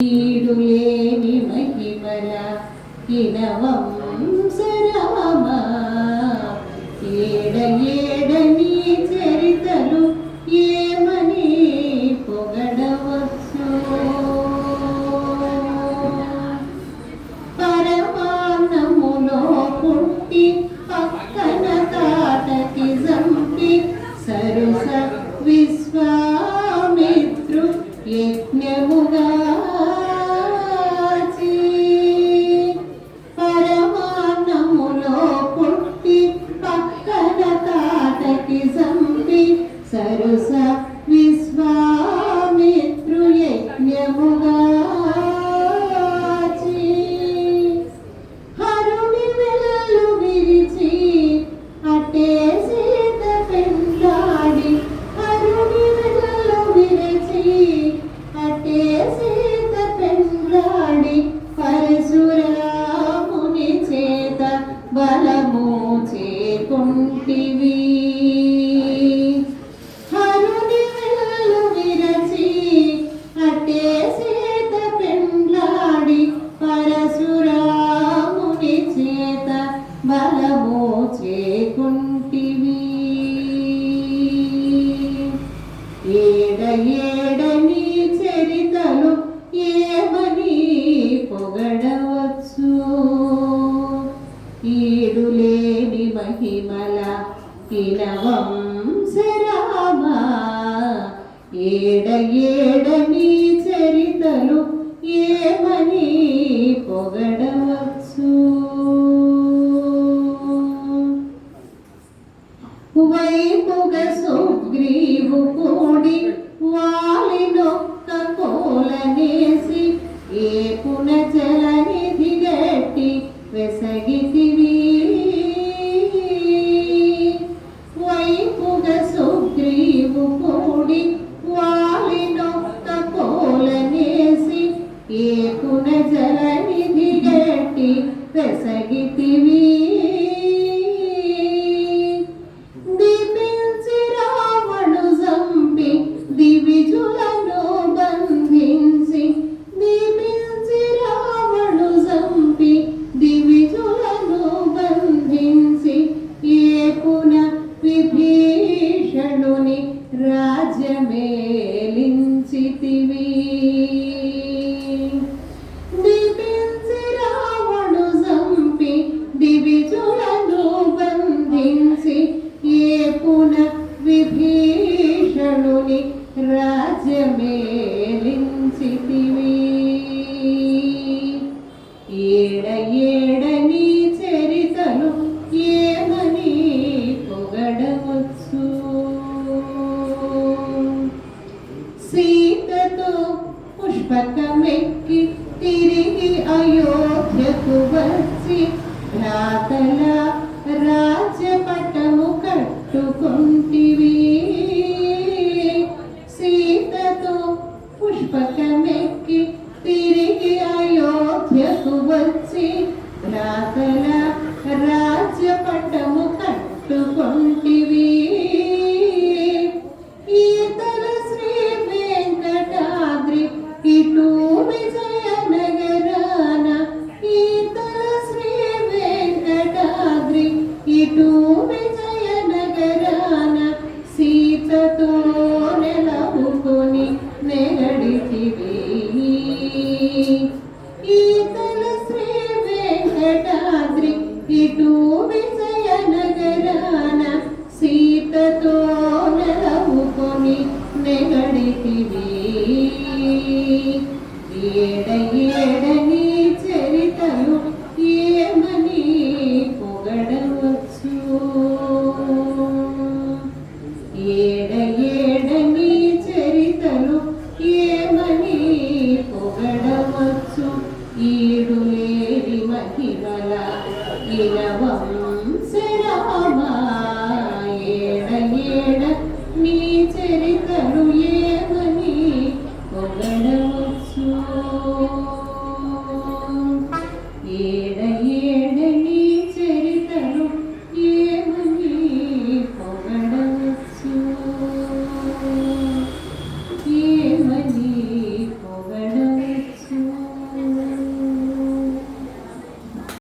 ఈడు లేని మహిమల ఇనవంసరామ ఏడ ఏడ నీ చరితలు ఏమని పొగడవచ్చు. పరమానములో పుట్టి పక్కన తాటకి జంపి సరుస విశ్వామిత్రు యజ్ఞముగా పరశురాముని చేత బలము చేకుంటివి ఏడని ఏడ చరితలు ఏమని పొగడవచ్చు? ఈడులేని మహిమల పిలవం ఏడ ఏడ నీ చరితలు ఏమని పొగడవచ్చు? వైపుగ సుగ్రీవు కూడి వాలినొక్క కోలనేసి ఏ పునచలనిధి గట్టి వెసగితివి. వైపుగ సుగ్రీవు కూడి వాలినొక్క కోలనేసి ఏ పునజలనిధి గట్టి వెసగితివి. పుష్పకమెక్కి తిరిగి అయోధ్యకు వచ్చి భ్రాతల రాజ్యపటము కట్టుకుంటివి సీతతో పుష్పకమెక్కి తిరిగి అయోధ్యకు వచ్చి భ్రాతల Amen. ஏழை ஏழை